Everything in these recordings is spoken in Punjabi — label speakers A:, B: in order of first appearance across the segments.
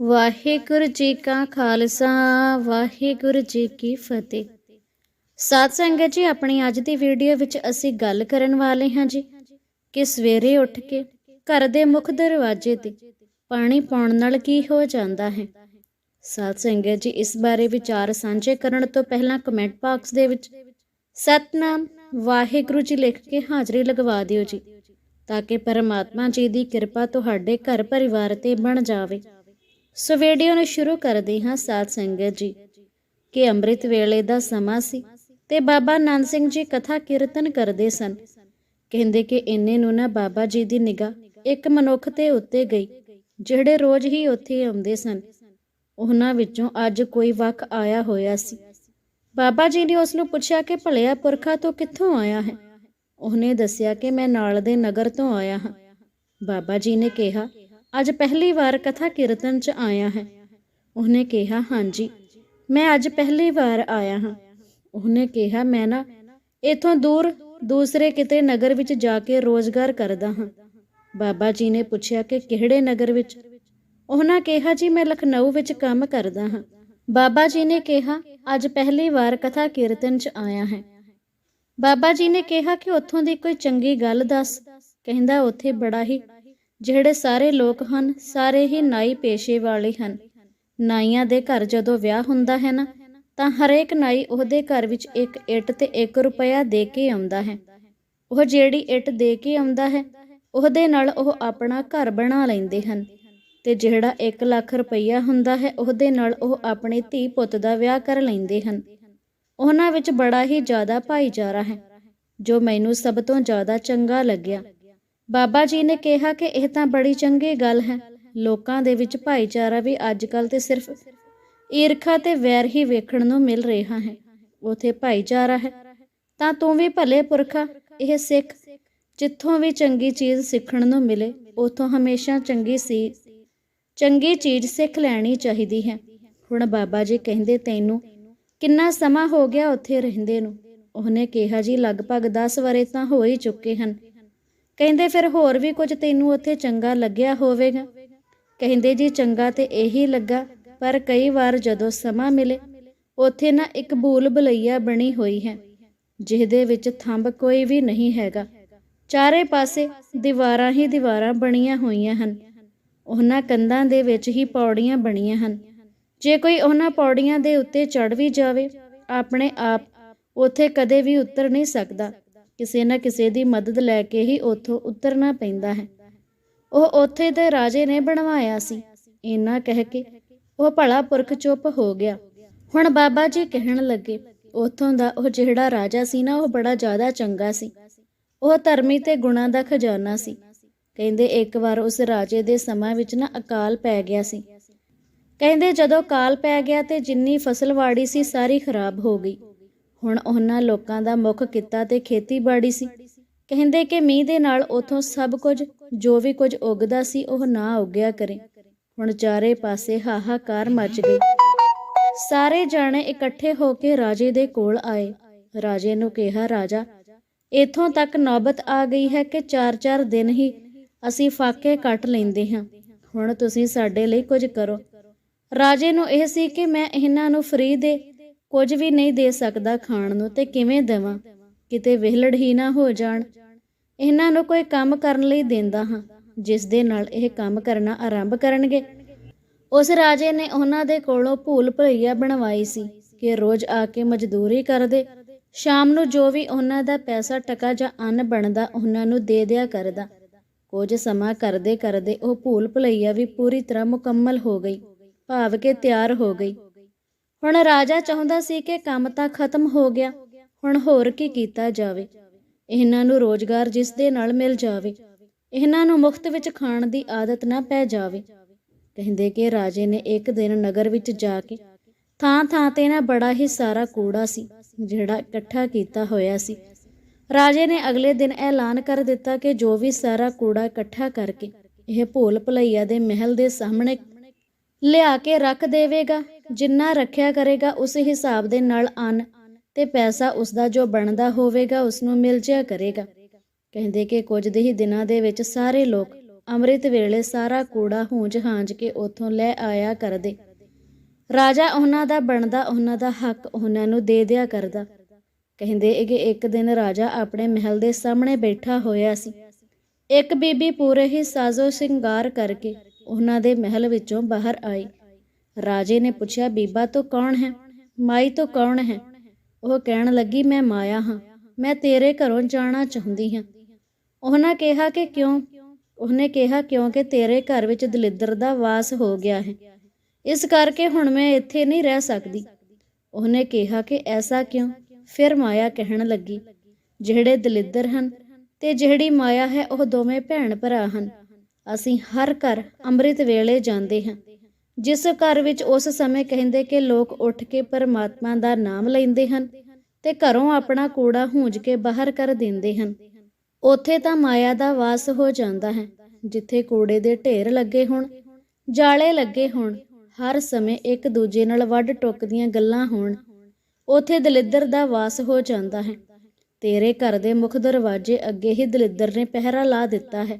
A: ਵਾਹਿਗੁਰੂ ਜੀ ਕਾ ਖਾਲਸਾ, ਵਾਹਿਗੁਰੂ ਜੀ ਕੀ ਫਤਿਹ। ਸਾਧ ਸੰਗਤ ਜੀ, ਆਪਣੀ ਅੱਜ ਦੀ ਵੀਡੀਓ ਵਿੱਚ ਅਸੀਂ ਗੱਲ ਕਰਨ ਵਾਲੇ ਹਾਂ ਜੀ ਕਿ ਸਵੇਰੇ ਉੱਠ ਕੇ ਘਰ ਦੇ ਮੁੱਖ ਦਰਵਾਜ਼ੇ ਤੇ ਪਾਣੀ ਪਾਉਣ ਨਾਲ ਕੀ ਹੋ ਜਾਂਦਾ ਹੈ। ਸਾਧ ਸੰਗਤ ਜੀ, ਇਸ ਬਾਰੇ ਵਿਚਾਰ ਸਾਂਝੇ ਕਰਨ ਤੋਂ ਪਹਿਲਾਂ ਕਮੈਂਟ ਬਾਕਸ ਦੇ ਵਿੱਚ ਸਤਨਾਮ ਵਾਹਿਗੁਰੂ ਜੀ ਲਿਖ ਕੇ ਹਾਜ਼ਰੀ ਲਗਵਾ ਦਿਓ ਜੀ, ਤਾਂ ਕਿ ਪਰਮਾਤਮਾ ਜੀ ਦੀ ਕਿਰਪਾ ਤੁਹਾਡੇ ਘਰ ਪਰਿਵਾਰ ਤੇ ਬਣ ਜਾਵੇ। ਸੋ ਵੀਡੀਓ ਨੂੰ ਸ਼ੁਰੂ ਕਰਦੇ ਹਾਂ ਸਾਧ ਸੰਗਤ ਜੀ ਕਿ ਅੰਮ੍ਰਿਤ ਵੇਲੇ ਦਾ ਸਮਾਂ ਸੀ ਤੇ ਬਾਬਾ ਨੰਦ ਸਿੰਘ ਜੀ ਕਥਾ ਕੀਰਤਨ ਕਰਦੇ ਸਨ। ਕਹਿੰਦੇ ਕਿ ਇੰਨੇ ਨੂੰ ਨਾ ਬਾਬਾ ਜੀ ਦੀ ਨਿਗਾਹ ਇੱਕ ਮਨੁੱਖ ਤੇ ਉੱਤੇ ਗਈ, ਜਿਹੜੇ ਰੋਜ਼ ਹੀ ਉੱਥੇ ਆਉਂਦੇ ਸਨ। ਉਹਨਾਂ ਵਿੱਚੋਂ ਅੱਜ ਕੋਈ ਵਕ ਆਇਆ ਹੋਇਆ ਸੀ। ਬਾਬਾ ਜੀ ਨੇ ਉਸ ਨੂੰ ਪੁੱਛਿਆ ਕਿ ਭਲਿਆ ਪੁਰਖਾ ਤੋਂ ਕਿੱਥੋਂ ਆਇਆ ਹੈ? ਉਹਨੇ ਦੱਸਿਆ ਕਿ ਮੈਂ ਨਾਲ ਦੇ ਨਗਰ ਤੋਂ ਆਇਆ ਹਾਂ। ਬਾਬਾ ਜੀ ਨੇ ਕਿਹਾ ਅੱਜ ਪਹਿਲੀ ਵਾਰ ਕਥਾ ਕੀਰਤਨ 'ਚ ਆਇਆ ਹੈ। ਉਹਨੇ ਕਿਹਾ, ਹਾਂਜੀ, ਮੈਂ ਅੱਜ ਪਹਿਲੀ ਵਾਰ ਆਇਆ ਹਾਂ। ਉਹਨੇ ਕਿਹਾ, ਮੈਂ ਨਾ ਇਥੋਂ ਦੂਰ, ਦੂਸਰੇ ਕਿਤੇ ਨਗਰ ਵਿੱਚ ਜਾ ਕੇ ਰੋਜ਼ਗਾਰ ਕਰਦਾ ਹਾਂ। ਬਾਬਾ ਜੀ ਨੇ ਪੁੱਛਿਆ ਕਿ ਕਿਹੜੇ ਨਗਰ ਵਿੱਚ? ਉਹਨਾਂ ਕਿਹਾ, ਜੀ, ਮੈਂ ਲਖਨਊ ਵਿੱਚ ਕੰਮ ਕਰਦਾ ਹਾਂ। ਬਾਬਾ ਜੀ ਨੇ ਕਿਹਾ, ਅੱਜ ਪਹਿਲੀ ਵਾਰ ਕਥਾ ਕੀਰਤਨ 'ਚ ਆਇਆ ਹੈ। ਬਾਬਾ ਜੀ ਨੇ ਕਿਹਾ ਕਿ ਉੱਥੋਂ ਦੀ ਕੋਈ ਚੰਗੀ ਗੱਲ ਦੱਸ, ਕਹਿੰਦਾ, ਉੱਥੇ ਬੜਾ ਹੀ ਜਿਹੜੇ ਸਾਰੇ ਲੋਕ ਹਨ, ਸਾਰੇ ਹੀ ਨਾਈ ਪੇਸ਼ੇ ਵਾਲੇ ਹਨ। ਨਾਈਆਂ ਦੇ ਘਰ ਜਦੋਂ ਵਿਆਹ ਹੁੰਦਾ ਹੈ ਨਾ, ਤਾਂ ਹਰੇਕ ਨਾਈ ਉਹਦੇ ਘਰ ਵਿੱਚ ਇੱਕ ਇੱਟ ਤੇ 1 ਰੁਪਇਆ ਦੇ ਕੇ ਆਉਂਦਾ ਹੈ। ਉਹ ਜਿਹੜੀ ਇੱਟ ਦੇ ਕੇ ਆਉਂਦਾ ਹੈ, ਉਹਦੇ ਨਾਲ ਉਹ ਆਪਣਾ ਘਰ ਬਣਾ ਲੈਂਦੇ ਹਨ ਤੇ ਜਿਹੜਾ 1 ਲੱਖ ਰੁਪਈਆ ਹੁੰਦਾ ਹੈ, ਉਹਦੇ ਨਾਲ ਉਹ ਆਪਣੇ ਧੀ ਪੁੱਤ ਦਾ ਵਿਆਹ ਕਰ ਲੈਂਦੇ ਹਨ। ਉਹਨਾਂ ਵਿੱਚ ਬੜਾ ਹੀ ਜ਼ਿਆਦਾ ਭਾਈਚਾਰਾ ਹੈ, ਜੋ ਮੈਨੂੰ ਸਭ ਤੋਂ ਜ਼ਿਆਦਾ ਚੰਗਾ ਲੱਗਿਆ। ਬਾਬਾ ਜੀ ਨੇ ਕਿਹਾ ਕਿ ਇਹ ਤਾਂ ਬੜੀ ਚੰਗੀ ਗੱਲ ਹੈ। ਲੋਕਾਂ ਦੇ ਵਿੱਚ ਭਾਈਚਾਰਾ ਵੀ ਅੱਜ ਕੱਲ ਤੇ ਸਿਰਫ ਈਰਖਾ ਤੇ ਵੈਰ ਹੀ ਵੇਖਣ ਨੂੰ ਮਿਲ ਰਿਹਾ ਹੈ। ਉਥੇ ਭਾਈਚਾਰਾ ਹੈ। ਤਾਂ ਤੂੰ ਵੀ ਭਲੇ ਪੁਰਖਾ, ਇਹ ਸਿੱਖ, ਜਿੱਥੋਂ ਵੀ ਚੰਗੀ ਚੀਜ਼ ਸਿੱਖਣ ਨੂੰ ਮਿਲੇ, ਉਥੋਂ ਹਮੇਸ਼ਾ ਚੰਗੀ ਸੀ, ਚੰਗੀ ਚੀਜ਼ ਸਿੱਖ ਲੈਣੀ ਚਾਹੀਦੀ ਹੈ। ਹੁਣ ਬਾਬਾ ਜੀ ਕਹਿੰਦੇ ਤੈਨੂੰ, ਕਿੰਨਾ ਸਮਾਂ ਹੋ ਗਿਆ ਉੱਥੇ ਰਹਿੰਦੇ ਨੂੰ? ਉਹਨੇ ਕਿਹਾ ਜੀ, ਲਗਭਗ 10 ਵਰੇ ਤਾਂ ਹੋ ਹੀ ਚੁੱਕੇ ਹਨ। ਕਹਿੰਦੇ, ਫਿਰ ਹੋਰ ਵੀ ਕੁਝ ਤੈਨੂੰ ਉੱਥੇ ਚੰਗਾ ਲੱਗਿਆ ਹੋਵੇਗਾ? ਕਹਿੰਦੇ, ਜੀ, ਚੰਗਾ ਤੇ ਇਹੀ ਲੱਗਾ, ਪਰ ਕਈ ਵਾਰ ਜਦੋਂ ਸਮਾਂ ਮਿਲੇ, ਉੱਥੇ ਨਾ ਇੱਕ ਬੂਲ ਭੁਲਈਆ ਬਣੀ ਹੋਈ ਹੈ, ਜਿਹਦੇ ਵਿੱਚ ਥੰਬ ਕੋਈ ਵੀ ਨਹੀਂ ਹੈਗਾ। ਚਾਰੇ ਪਾਸੇ ਦੀਵਾਰਾਂ ਹੀ ਦੀਵਾਰਾਂ ਬਣੀਆਂ ਹੋਈਆਂ ਹਨ। ਉਹਨਾਂ ਕੰਧਾਂ ਦੇ ਵਿੱਚ ਹੀ ਪੌੜੀਆਂ ਬਣੀਆਂ ਹਨ। ਜੇ ਕੋਈ ਉਹਨਾਂ ਪੌੜੀਆਂ ਦੇ ਉੱਤੇ ਚੜ ਵੀ ਜਾਵੇ, ਆਪਣੇ ਆਪ ਉੱਥੇ ਕਦੇ ਵੀ ਉਤਰ ਨਹੀਂ ਸਕਦਾ। ਕਿਸੇ ਨਾ ਕਿਸੇ ਦੀ ਮਦਦ ਲੈ ਕੇ ਹੀ ਉੱਥੋਂ ਉਤਰਨਾ ਪੈਂਦਾ ਹੈ। ਉਹ ਉੱਥੇ ਦੇ ਰਾਜੇ ਨੇ ਬਣਵਾਇਆ ਸੀ। ਇੰਨਾ ਕਹਿ ਕੇ ਉਹ ਭਲਾ ਪੁਰਖ ਚੁੱਪ ਹੋ ਗਿਆ। ਹੁਣ ਬਾਬਾ ਜੀ ਕਹਿਣ ਲੱਗੇ, ਉੱਥੋਂ ਦਾ ਉਹ ਜਿਹੜਾ ਰਾਜਾ ਸੀ ਨਾ, ਉਹ ਬੜਾ ਜ਼ਿਆਦਾ ਚੰਗਾ ਸੀ। ਉਹ ਧਰਮੀ ਤੇ ਗੁਣਾ ਦਾ ਖਜ਼ਾਨਾ ਸੀ। ਕਹਿੰਦੇ ਇੱਕ ਵਾਰ ਉਸ ਰਾਜੇ ਦੇ ਸਮਾਂ ਵਿੱਚ ਨਾ ਅਕਾਲ ਪੈ ਗਿਆ ਸੀ। ਕਹਿੰਦੇ ਜਦੋਂ ਕਾਲ ਪੈ ਗਿਆ ਤੇ ਜਿੰਨੀ ਫਸਲ ਵਾੜੀ ਸੀ, ਸਾਰੀ ਖਰਾਬ ਹੋ ਗਈ। ਹੁਣ ਉਹਨਾਂ ਲੋਕਾਂ ਦਾ ਮੁੱਖ ਕਿੱਤਾ ਤੇ ਖੇਤੀਬਾੜੀ ਸੀ। ਕਹਿੰਦੇ ਕਿ ਮੀਂਹ ਦੇ ਨਾਲ ਉਥੋਂ ਸਭ ਕੁਝ, ਜੋ ਵੀ ਕੁਝ ਉਗਦਾ ਸੀ, ਉਹ ਨਾ ਉੱਗਿਆ ਕਰੇ। ਹੁਣ ਚਾਰੇ ਪਾਸੇ ਹਾਹਾਕਾਰ ਮਚ ਗਈ ਸਾਰੇ ਜਾਣੇ ਇਕੱਠੇ ਹੋ ਕੇ ਰਾਜੇ ਦੇ ਕੋਲ ਆਏ। ਰਾਜੇ ਨੂੰ ਕਿਹਾ, ਰਾਜਾ, ਇਥੋਂ ਤੱਕ ਨੌਬਤ ਆ ਗਈ ਹੈ ਕਿ 4-4 ਦਿਨ ਹੀ ਅਸੀਂ ਫਾਕੇ ਕੱਟ ਲੈਂਦੇ ਹਾਂ। ਹੁਣ ਤੁਸੀਂ ਸਾਡੇ ਲਈ ਕੁਝ ਕਰੋ। ਰਾਜੇ ਨੂੰ ਇਹ ਸੀ ਕਿ ਮੈਂ ਇਹਨਾਂ ਨੂੰ ਫਰੀ ਦੇ ਕੁਝ ਵੀ ਨਹੀਂ ਦੇ ਸਕਦਾ ਖਾਣ ਨੂੰ ਤੇ ਕਿਵੇਂ ਦੇਵਾਂ? ਕਿਤੇ ਵਿਹਲੜ ਹੀ ਨਾ ਹੋ ਜਾਣ। ਇਹਨਾਂ ਨੂੰ ਕੋਈ ਕੰਮ ਕਰਨ ਲਈ ਦਿੰਦਾ ਹਾਂ, ਜਿਸ ਦੇ ਨਾਲ ਇਹ ਕੰਮ ਕਰਨਾ ਆਰੰਭ ਕਰਨਗੇ। ਉਸ ਰਾਜੇ ਨੇ ਉਹਨਾਂ ਦੇ ਕੋਲੋਂ ਭੂਲ ਭੁਲਈਆ ਬਣਵਾਈ ਸੀ ਕਿ ਰੋਜ਼ ਆ ਕੇ ਮਜ਼ਦੂਰੀ ਕਰਦੇ। ਸ਼ਾਮ ਨੂੰ ਜੋ ਵੀ ਉਹਨਾਂ ਦਾ ਪੈਸਾ ਟਕਾ ਜਾਂ ਅੰਨ ਬਣਦਾ, ਉਹਨਾਂ ਨੂੰ ਦੇ ਦਿਆ ਕਰਦਾ। ਕੁਝ ਸਮਾਂ ਕਰਦੇ ਕਰਦੇ ਉਹ ਭੂਲ ਭੁਲਈਆ ਵੀ ਪੂਰੀ ਤਰ੍ਹਾਂ ਮੁਕੰਮਲ ਹੋ ਗਈ, ਭਾਵ ਕਿ ਤਿਆਰ ਹੋ ਗਈ। ਹੁਣ ਰਾਜਾ ਚਾਹੁੰਦਾ ਸੀ ਕਿ ਕੰਮ ਤਾਂ ਖਤਮ ਹੋ ਗਿਆ, ਹੁਣ ਹੋਰ ਕੀ ਕੀਤਾ ਜਾਵੇ? ਇਹਨਾਂ ਨੂੰ ਰੋਜ਼ਗਾਰ ਜਿਸ ਦੇ ਨਾਲ ਮਿਲ ਜਾਵੇ, ਇਹਨਾਂ ਨੂੰ ਮੁਫਤ ਵਿੱਚ ਖਾਣ ਦੀ ਆਦਤ ਨਾ ਪੈ ਜਾਵੇ। ਕਹਿੰਦੇ ਕਿ ਰਾਜੇ ਨੇ ਇੱਕ ਦਿਨ ਨਗਰ ਵਿੱਚ ਜਾ ਕੇ ਥਾਂ ਥਾਂ ਤੇ ਨਾ ਬੜਾ ਹੀ ਸਾਰਾ ਕੂੜਾ ਸੀ, ਜਿਹੜਾ ਇਕੱਠਾ ਕੀਤਾ ਹੋਇਆ ਸੀ। ਰਾਜੇ ਨੇ ਅਗਲੇ ਦਿਨ ਐਲਾਨ ਕਰ ਦਿੱਤਾ ਕਿ ਜੋ ਵੀ ਸਾਰਾ ਕੂੜਾ ਇਕੱਠਾ ਕਰਕੇ ਇਹ ਭੋਲ ਭਲਈਆ ਦੇ ਮਹਿਲ ਦੇ ਸਾਹਮਣੇ ਲਿਆ ਕੇ ਰੱਖ ਦੇਵੇਗਾ। ਜਿੰਨਾ ਰੱਖਿਆ ਕਰੇਗਾ, ਉਸ ਹਿਸਾਬ ਦੇ ਨਾਲ ਅੰਨ ਤੇ ਪੈਸਾ ਉਸ ਦਾ ਜੋ ਬਣਦਾ ਹੋਵੇਗਾ ਉਸ ਨੂੰ ਮਿਲ ਜਿਆ ਕਰੇਗਾ। ਕਹਿੰਦੇ ਕਿ ਕੁਝ ਦੇ ਹੀ ਦਿਨਾਂ ਦੇ ਵਿੱਚ ਸਾਰੇ ਲੋਕ ਅੰਮ੍ਰਿਤ ਵੇਲੇ ਸਾਰਾ ਕੂੜਾ ਹੂੰਜ ਹਾਂਜ ਕੇ ਉਥੋਂ ਲੈ ਆਇਆ ਕਰਦੇ। ਰਾਜਾ ਉਹਨਾਂ ਦਾ ਬਣਦਾ, ਉਹਨਾਂ ਦਾ ਹੱਕ ਉਹਨਾਂ ਨੂੰ ਦੇ ਦਿਆ ਕਰਦਾ। ਕਹਿੰਦੇ ਕਿ ਇੱਕ ਦਿਨ ਰਾਜਾ ਆਪਣੇ ਮਹਿਲ ਦੇ ਸਾਹਮਣੇ ਬੈਠਾ ਹੋਇਆ ਸੀ। ਇੱਕ ਬੀਬੀ ਪੂਰੇ ਹੀ ਸਾਜ਼ੋ ਸ਼ਿੰਗਾਰ ਕਰਕੇ ਉਹਨਾਂ ਦੇ ਮਹਿਲ ਵਿੱਚੋਂ ਬਾਹਰ ਆਈ। ਰਾਜੇ ਨੇ ਪੁੱਛਿਆ, ਬੀਬਾ, ਤੂੰ ਕੌਣ ਹੈ? ਮਾਈ ਤੂੰ ਕੌਣ ਹੈ? ਉਹ ਕਹਿਣ ਲੱਗੀ, ਮੈਂ ਮਾਇਆ ਹਾਂ। ਮੈਂ ਤੇਰੇ ਘਰੋਂ ਜਾਣਾ ਚਾਹੁੰਦੀ ਹਾਂ। ਉਹਨਾਂ ਕਿਹਾ ਕਿ ਕਿਉਂ? ਉਹਨੇ ਕਿਹਾ ਕਿਉਂਕਿ ਤੇਰੇ ਘਰ ਵਿੱਚ ਦਲਿੱਦਰ ਦਾ ਵਾਸ ਹੋ ਗਿਆ ਹੈ। ਇਸ ਕਰਕੇ ਹੁਣ ਮੈਂ ਇੱਥੇ ਨਹੀਂ ਰਹਿ ਸਕਦੀ। ਉਹਨੇ ਕਿਹਾ ਕਿ, ਐਸਾ ਕਿਉਂ? ਫਿਰ ਮਾਇਆ ਕਹਿਣ ਲੱਗੀ, ਜਿਹੜੇ ਦਲਿੱਦਰ ਹਨ ਤੇ ਜਿਹੜੀ ਮਾਇਆ ਹੈ, ਉਹ ਦੋਵੇਂ ਭੈਣ ਭਰਾ ਹਨ। ਅਸੀਂ ਹਰ ਘਰ ਅੰਮ੍ਰਿਤ ਵੇਲੇ ਜਾਂਦੇ ਹਾਂ। ਜਿਸ ਘਰ ਵਿੱਚ ਉਸ ਸਮੇਂ ਕਹਿੰਦੇ ਕਿ ਲੋਕ ਉੱਠ ਕੇ ਪਰਮਾਤਮਾ ਦਾ ਨਾਮ ਲੈਂਦੇ ਹਨ ਤੇ ਘਰੋਂ ਆਪਣਾ ਕੂੜਾ ਹੂੰਜ ਕੇ ਬਾਹਰ ਕਰ ਦਿੰਦੇ ਹਨ। ਉੱਥੇ ਤਾਂ ਮਾਇਆ ਦਾ ਵਾਸ ਹੋ ਜਾਂਦਾ ਹੈ। ਜਿੱਥੇ ਕੂੜੇ ਦੇ ਢੇਰ ਲੱਗੇ ਹੋਣ, ਜਾਲੇ ਲੱਗੇ ਹੋਣ, ਹਰ ਸਮੇਂ ਇੱਕ ਦੂਜੇ ਨਾਲ ਵੱਢ ਟੁੱਕ ਦੀਆਂ ਗੱਲਾਂ ਹੋਣ, ਉੱਥੇ ਦਲਿੱਦਰ ਦਾ ਵਾਸ ਹੋ ਜਾਂਦਾ ਹੈ। ਤੇਰੇ ਘਰ ਦੇ ਮੁੱਖ ਦਰਵਾਜ਼ੇ ਅੱਗੇ ਹੀ ਦਲਿੱਦਰ ਨੇ ਪਹਿਰਾ ਲਾ ਦਿੱਤਾ ਹੈ।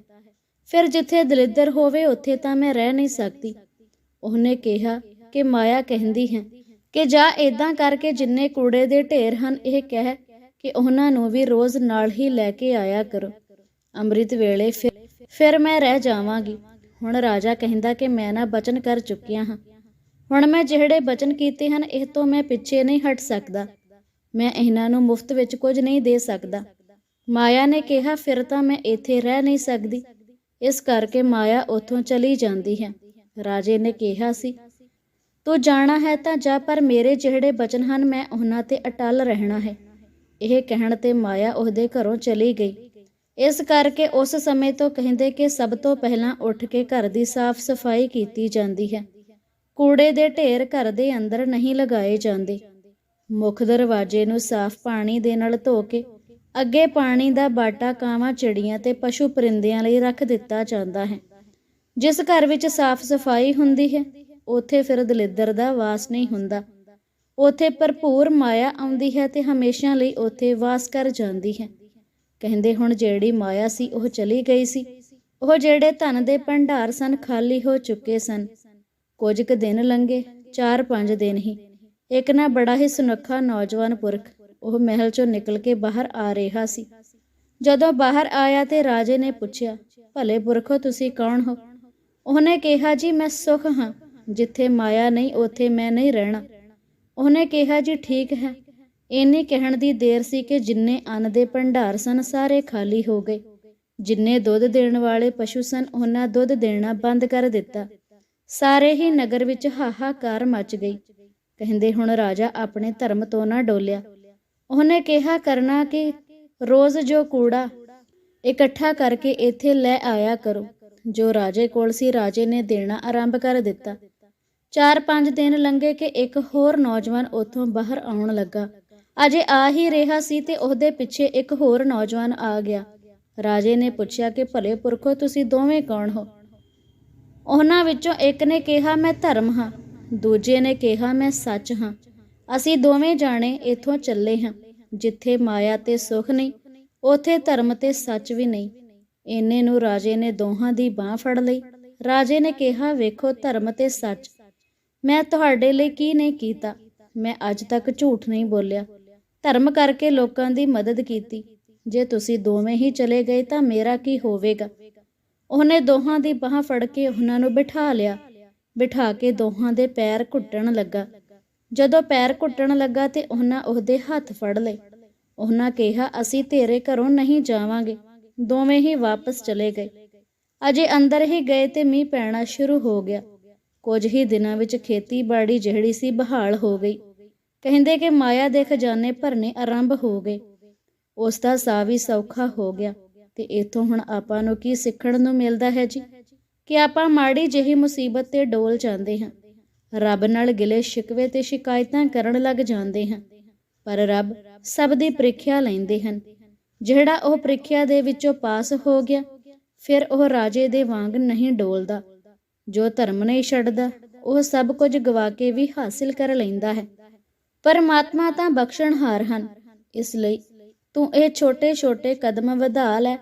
A: ਫਿਰ ਜਿੱਥੇ ਦਲਿੱਦਰ ਹੋਵੇ, ਉੱਥੇ ਤਾਂ ਮੈਂ ਰਹਿ ਨਹੀਂ ਸਕਦੀ। ਉਹਨੇ ਕਿਹਾ ਕਿ ਮਾਇਆ ਕਹਿੰਦੀ ਹੈ ਕਿ ਜਾ ਇਦਾਂ ਕਰਕੇ ਜਿੰਨੇ ਕੂੜੇ ਦੇ ਢੇਰ ਹਨ, ਇਹ ਕਹਿ ਕਿ ਉਹਨਾਂ ਨੂੰ ਵੀ ਰੋਜ਼ ਨਾਲ ਹੀ ਲੈ ਕੇ ਆਇਆ ਕਰੋ। ਅੰਮ੍ਰਿਤ ਵੇਲੇ ਫਿਰ ਫਿਰ ਮੈਂ ਰਹਿ ਜਾਵਾਂਗੀ। ਹੁਣ ਰਾਜਾ ਕਹਿੰਦਾ ਕਿ ਮੈਂ ਨਾ ਬਚਨ ਕਰ ਚੁੱਕਿਆ ਹਾਂ। ਹੁਣ ਮੈਂ ਜਿਹੜੇ ਬਚਨ ਕੀਤੇ ਹਨ, ਇਹ ਤੋਂ ਮੈਂ ਪਿੱਛੇ ਨਹੀਂ ਹਟ ਸਕਦਾ। ਮੈਂ ਇਹਨਾਂ ਨੂੰ ਮੁਫਤ ਵਿੱਚ ਕੁਝ ਨਹੀਂ ਦੇ ਸਕਦਾ। ਮਾਇਆ ਨੇ ਕਿਹਾ, ਫਿਰ ਤਾਂ ਮੈਂ ਇੱਥੇ ਰਹਿ ਨਹੀਂ ਸਕਦੀ। ਇਸ ਕਰਕੇ ਮਾਇਆ ਉੱਥੋਂ ਚਲੀ ਜਾਂਦੀ ਹੈ। ਰਾਜੇ ਨੇ ਕਿਹਾ ਸੀ, ਤੂੰ ਜਾਣਾ ਹੈ ਤਾਂ ਜਾ, ਪਰ ਮੇਰੇ ਜਿਹੜੇ ਬਚਨ ਹਨ, ਮੈਂ ਉਹਨਾਂ ਤੇ ਅਟਲ ਰਹਿਣਾ ਹੈ। ਇਹ ਕਹਿਣ ਤੇ ਮਾਇਆ ਉਹਦੇ ਘਰੋਂ ਚਲੀ ਗਈ। ਇਸ ਕਰਕੇ ਉਸ ਸਮੇਂ ਤੋਂ ਕਹਿੰਦੇ ਕਿ ਸਭ ਤੋਂ ਪਹਿਲਾਂ ਉੱਠ ਕੇ ਘਰ ਦੀ ਸਾਫ਼ ਸਫ਼ਾਈ ਕੀਤੀ ਜਾਂਦੀ ਹੈ। ਕੂੜੇ ਦੇ ਢੇਰ ਘਰ ਦੇ ਅੰਦਰ ਨਹੀਂ ਲਗਾਏ ਜਾਂਦੇ। ਮੁੱਖ ਦਰਵਾਜ਼ੇ ਨੂੰ ਸਾਫ਼ ਪਾਣੀ ਦੇ ਨਾਲ ਧੋ ਕੇ ਅੱਗੇ ਪਾਣੀ ਦਾ ਬਾਟਾ ਕਾਵਾਂ ਚਿੜੀਆਂ ਤੇ ਪਸ਼ੂ ਪਰਿੰਦਿਆਂ ਲਈ ਰੱਖ ਦਿੱਤਾ ਜਾਂਦਾ ਹੈ। ਜਿਸ ਘਰ ਵਿੱਚ ਸਾਫ਼ ਸਫ਼ਾਈ ਹੁੰਦੀ ਹੈ, ਉੱਥੇ ਫਿਰ ਦਲਿੱਦਰ ਦਾ ਵਾਸ ਨਹੀਂ ਹੁੰਦਾ। ਉੱਥੇ ਭਰਪੂਰ ਮਾਇਆ ਆਉਂਦੀ ਹੈ ਤੇ ਹਮੇਸ਼ਾ ਲਈ ਉੱਥੇ ਵਾਸ ਕਰ ਜਾਂਦੀ ਹੈ। ਕਹਿੰਦੇ ਹੁਣ ਜਿਹੜੀ ਮਾਇਆ ਸੀ, ਉਹ ਚਲੀ ਗਈ ਸੀ। ਉਹ ਜਿਹੜੇ ਧਨ ਦੇ ਭੰਡਾਰ ਸਨ, ਖਾਲੀ ਹੋ ਚੁੱਕੇ ਸਨ। ਕੁਝ ਕੁ ਦਿਨ ਲੰਘੇ 4-5 ਦਿਨ ਹੀ। ਇੱਕ ਨਾ ਬੜਾ ਹੀ ਸੁਨੱਖਾ ਨੌਜਵਾਨ ਪੁਰਖ ਉਹ ਮਹਿਲ ਚੋਂ ਨਿਕਲ ਕੇ ਬਾਹਰ ਆ ਰਿਹਾ ਸੀ। ਜਦੋਂ ਬਾਹਰ ਆਇਆ ਤੇ ਰਾਜੇ ਨੇ ਪੁੱਛਿਆ, ਭਲੇ ਪੁਰਖੋ ਤੁਸੀਂ ਕੌਣ ਹੋ? ਉਹਨੇ ਕਿਹਾ, ਜੀ, ਮੈਂ ਸੁਖ ਹਾਂ। ਜਿੱਥੇ ਮਾਇਆ ਨਹੀਂ, ਉੱਥੇ ਮੈਂ ਨਹੀਂ ਰਹਿਣਾ। ਉਹਨੇ ਕਿਹਾ, ਜੀ, ਠੀਕ ਹੈ। ਇੰਨੀ ਕਹਿਣ ਦੀ ਦੇਰ ਸੀ ਕਿ ਜਿੰਨੇ ਅੰਨ ਦੇ ਭੰਡਾਰ ਸਨ, ਸਾਰੇ ਖਾਲੀ ਹੋ ਗਏ। ਜਿੰਨੇ ਦੁੱਧ ਦੇਣ ਵਾਲੇ ਪਸ਼ੂ ਸਨ, ਉਹਨਾਂ ਦੁੱਧ ਦੇਣਾ ਬੰਦ ਕਰ ਦਿੱਤਾ। ਸਾਰੇ ਹੀ ਨਗਰ ਵਿੱਚ ਹਾਹਾਕਾਰ ਮਚ ਗਈ। ਕਹਿੰਦੇ ਹੁਣ ਰਾਜਾ ਆਪਣੇ ਧਰਮ ਤੋਂ ਨਾ ਡੋਲਿਆ। ਉਹਨੇ ਕਿਹਾ, ਕਰਨਾ ਕਿ? ਰੋਜ਼ ਜੋ ਕੂੜਾ ਇਕੱਠਾ ਕਰਕੇ ਇੱਥੇ ਲੈ ਆਇਆ ਕਰੋ। ਜੋ ਰਾਜੇ ਕੋਲ ਸੀ, ਰਾਜੇ ਨੇ ਦੇਣਾ ਆਰੰਭ ਕਰ ਦਿੱਤਾ। ਚਾਰ ਪੰਜ ਦਿਨ ਲੰਘੇ ਕਿ ਇੱਕ ਹੋਰ ਨੌਜਵਾਨ ਉੱਥੋਂ ਬਾਹਰ ਆਉਣ ਲੱਗਾ। ਅਜੇ ਆ ਹੀ ਰਿਹਾ ਸੀ ਤੇ ਉਹਦੇ ਪਿੱਛੇ ਇੱਕ ਹੋਰ ਨੌਜਵਾਨ ਆ ਗਿਆ। ਰਾਜੇ ਨੇ ਪੁੱਛਿਆ ਕਿ, ਭਲੇ ਪੁਰਖੋ, ਤੁਸੀਂ ਦੋਵੇਂ ਕੌਣ ਹੋ? ਉਹਨਾਂ ਵਿੱਚੋਂ ਇੱਕ ਨੇ ਕਿਹਾ, ਮੈਂ ਧਰਮ ਹਾਂ। ਦੂਜੇ ਨੇ ਕਿਹਾ, ਮੈਂ ਸੱਚ ਹਾਂ। ਅਸੀਂ ਦੋਵੇਂ ਜਾਣੇ ਇੱਥੋਂ ਚੱਲੇ ਹਾਂ, ਜਿੱਥੇ ਮਾਇਆ ਤੇ ਸੁਖ ਨਹੀਂ, ਉਥੇ ਧਰਮ ਤੇ ਸੱਚ ਵੀ ਨਹੀਂ। ਇੰਨੇ ਨੂੰ ਰਾਜੇ ਨੇ ਦੋਹਾਂ ਦੀ ਬਾਹ ਫੜ ਲਈ। ਰਾਜੇ ਨੇ ਕਿਹਾ, ਵੇਖੋ, ਧਰਮ ਤੇ ਸੱਚ। ਮੈਂ ਤੁਹਾਡੇ ਲਈ ਕੀ ਨਹੀਂ ਕੀਤਾ? ਮੈਂ ਅੱਜ ਤੱਕ ਝੂਠ ਨਹੀਂ ਬੋਲਿਆ। ਧਰਮ ਕਰਕੇ ਲੋਕਾਂ ਦੀ ਮਦਦ ਕੀਤੀ। ਜੇ ਤੁਸੀਂ ਦੋਵੇਂ ਹੀ ਚਲੇ ਗਏ ਤਾਂ ਮੇਰਾ ਕੀ ਹੋਵੇਗਾ? ਉਹਨੇ ਦੋਹਾਂ ਦੀ ਬਾਹ ਫੜ ਕੇ ਉਹਨਾਂ ਨੂੰ ਬਿਠਾ ਲਿਆ। ਬਿਠਾ ਕੇ ਦੋਹਾਂ ਦੇ ਪੈਰ ਘੁੱਟਣ ਲੱਗਾ। ਜਦੋਂ ਪੈਰ ਘੁੱਟਣ ਲੱਗਾ ਤੇ ਉਹਨਾਂ ਉਹਦੇ ਹੱਥ ਫੜ ਲਏ। ਉਹਨਾਂ ਕਿਹਾ, ਅਸੀਂ ਤੇਰੇ ਘਰੋਂ ਨਹੀਂ ਜਾਵਾਂਗੇ। ਦੋਵੇਂ ਹੀ ਵਾਪਸ ਚਲੇ ਗਏ। ਅਜੇ ਅੰਦਰ ਹੀ ਗਏ ਤੇ ਮੀਂਹ ਪੈਣਾ ਸ਼ੁਰੂ ਹੋ ਗਿਆ। ਕੁਝ ਹੀ ਦਿਨਾਂ ਵਿੱਚ ਖੇਤੀਬਾੜੀ ਜਿਹੜੀ ਸੀ ਬਹਾਲ ਹੋ ਗਈ। ਕਹਿੰਦੇ ਕਿ ਮਾਇਆ ਦੇ ਖਜ਼ਾਨੇ ਭਰਨੇ ਆਰੰਭ ਹੋ ਗਏ। ਉਸ ਦਾ ਸਾਹ ਵੀ ਸੌਖਾ ਹੋ ਗਿਆ। ਤੇ ਇਥੋਂ ਹੁਣ ਆਪਾਂ ਨੂੰ ਕੀ ਸਿੱਖਣ ਨੂੰ ਮਿਲਦਾ ਹੈ ਜੀ? ਕਿ ਆਪਾਂ ਮਾੜੀ ਜਿਹੀ ਮੁਸੀਬਤ ਤੇ ਡੋਲ ਜਾਂਦੇ ਹਾਂ। ਰੱਬ ਨਾਲ ਗਿਲੇ ਸ਼ਿਕਵੇ ਤੇ ਸ਼ਿਕਾਇਤਾਂ ਕਰਨ ਲੱਗ ਜਾਂਦੇ ਹਾਂ ਪਰ ਰੱਬ ਸਭ ਦੀ ਪ੍ਰੀਖਿਆ ਲੈਂਦੇ ਹਨ। ਜਿਹੜਾ ਉਹ ਪ੍ਰੀਖਿਆ ਦੇ ਵਿੱਚੋਂ ਪਾਸ ਹੋ ਗਿਆ, ਫਿਰ ਉਹ ਰਾਜੇ ਦੇ ਵਾਂਗ ਨਹੀਂ ਡੋਲਦਾ। ਜੋ ਧਰਮ ਨਹੀਂ ਛੱਡਦਾ, ਉਹ ਸਭ ਕੁਝ ਗਵਾ ਕੇ ਵੀ ਹਾਸਿਲ ਕਰ ਲੈਂਦਾ ਹੈ। ਪਰਮਾਤਮਾ ਤਾਂ ਬਖਸ਼ਣਹਾਰ ਹਨ। ਇਸ ਲਈ ਤੂੰ ਇਹ ਛੋਟੇ-ਛੋਟੇ ਕਦਮ ਵਧਾ ਲੈ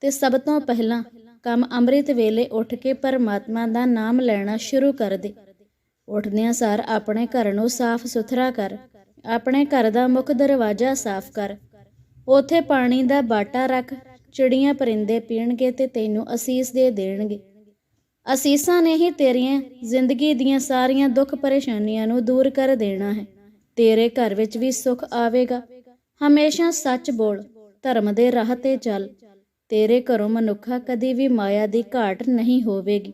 A: ਤੇ ਸਭ ਤੋਂ ਪਹਿਲਾਂ ਕੰਮ ਅੰਮ੍ਰਿਤ ਵੇਲੇ ਉੱਠ ਕੇ ਪਰਮਾਤਮਾ ਦਾ ਨਾਮ ਲੈਣਾ ਸ਼ੁਰੂ ਕਰ ਦੇ। ਉੱਠਦਿਆਂ ਸਾਰ ਆਪਣੇ ਘਰ ਨੂੰ ਸਾਫ਼ ਸੁਥਰਾ ਕਰ, ਆਪਣੇ ਘਰ ਦਾ ਮੁੱਖ ਦਰਵਾਜ਼ਾ ਸਾਫ਼ ਕਰ। ਉਥੇ ਪਾਣੀ ਦਾ ਬਾਟਾ ਰੱਖ, ਚਿੜੀਆਂ ਪਰਿੰਦੇ ਪੀਣਗੇ ਤੇ ਤੈਨੂੰ ਅਸੀਸ ਦੇ ਦੇਣਗੇ। ਅਸੀਸਾਂ ਨੇ ਹੀ ਤੇਰੀਆਂ ਜ਼ਿੰਦਗੀ ਦੀਆਂ ਸਾਰੀਆਂ ਦੁੱਖ ਪਰੇਸ਼ਾਨੀਆਂ ਨੂੰ ਦੂਰ ਕਰ ਦੇਣਾ ਹੈ। ਤੇਰੇ ਘਰ ਵਿੱਚ ਵੀ ਸੁੱਖ ਆਵੇਗਾ। ਹਮੇਸ਼ਾ ਸੱਚ ਬੋਲ, ਧਰਮ ਦੇ ਰਾਹ ਤੇ ਚੱਲ। ਤੇਰੇ ਘਰੋਂ ਮਨੁੱਖਾ ਕਦੀ ਵੀ ਮਾਇਆ ਦੀ ਘਾਟ ਨਹੀਂ ਹੋਵੇਗੀ।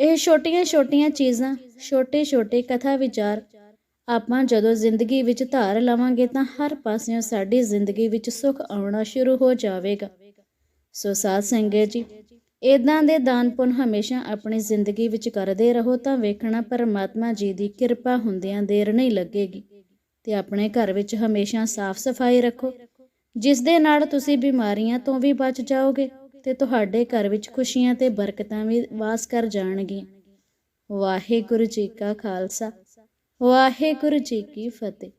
A: ਇਹ ਛੋਟੀਆਂ-ਛੋਟੀਆਂ ਚੀਜ਼ਾਂ ਛੋਟੇ-ਛੋਟੇ ਕਥਾ ਵਿਚਾਰ ਆਪਾਂ ਜਦੋਂ ਜ਼ਿੰਦਗੀ ਵਿੱਚ ਧਾਰ ਲਵਾਂਗੇ ਤਾਂ ਹਰ ਪਾਸਿਓਂ ਸਾਡੀ ਜ਼ਿੰਦਗੀ ਵਿੱਚ ਸੁੱਖ ਆਉਣਾ ਸ਼ੁਰੂ ਹੋ ਜਾਵੇਗਾ। ਸੋ ਸਾਧ ਸੰਗਤ ਜੀ ਇਦਾਂ ਦੇ ਦਾਨ ਪੁੰਨ ਹਮੇਸ਼ਾ ਆਪਣੀ ਜ਼ਿੰਦਗੀ ਵਿੱਚ ਕਰਦੇ ਰਹੋ ਤਾਂ ਵੇਖਣਾ ਪਰਮਾਤਮਾ ਜੀ ਦੀ ਕਿਰਪਾ ਹੁੰਦਿਆਂ ਦੇਰ ਨਹੀਂ ਲੱਗੇਗੀ। ਤੇ ਆਪਣੇ ਘਰ ਵਿੱਚ ਹਮੇਸ਼ਾ ਸਾਫ਼ ਸਫ਼ਾਈ ਰੱਖੋ। ਜਿਸ ਦੇ ਨਾਲ ਤੁਸੀਂ ਬਿਮਾਰੀਆਂ ਤੋਂ ਵੀ ਬਚ ਜਾਓਗੇ। ਤੇ ਤੁਹਾਡੇ ਘਰ ਵਿੱਚ ਖੁਸ਼ੀਆਂ ਤੇ ਬਰਕਤਾਂ ਵੀ ਵਾਸ ਕਰ ਜਾਣਗੀਆਂ। ਵਾਹਿਗੁਰੂ ਜੀ ਕਾ ਖਾਲਸਾ। ਵਾਹਿਗੁਰੂ ਜੀ ਕੀ ਫਤਿਹ।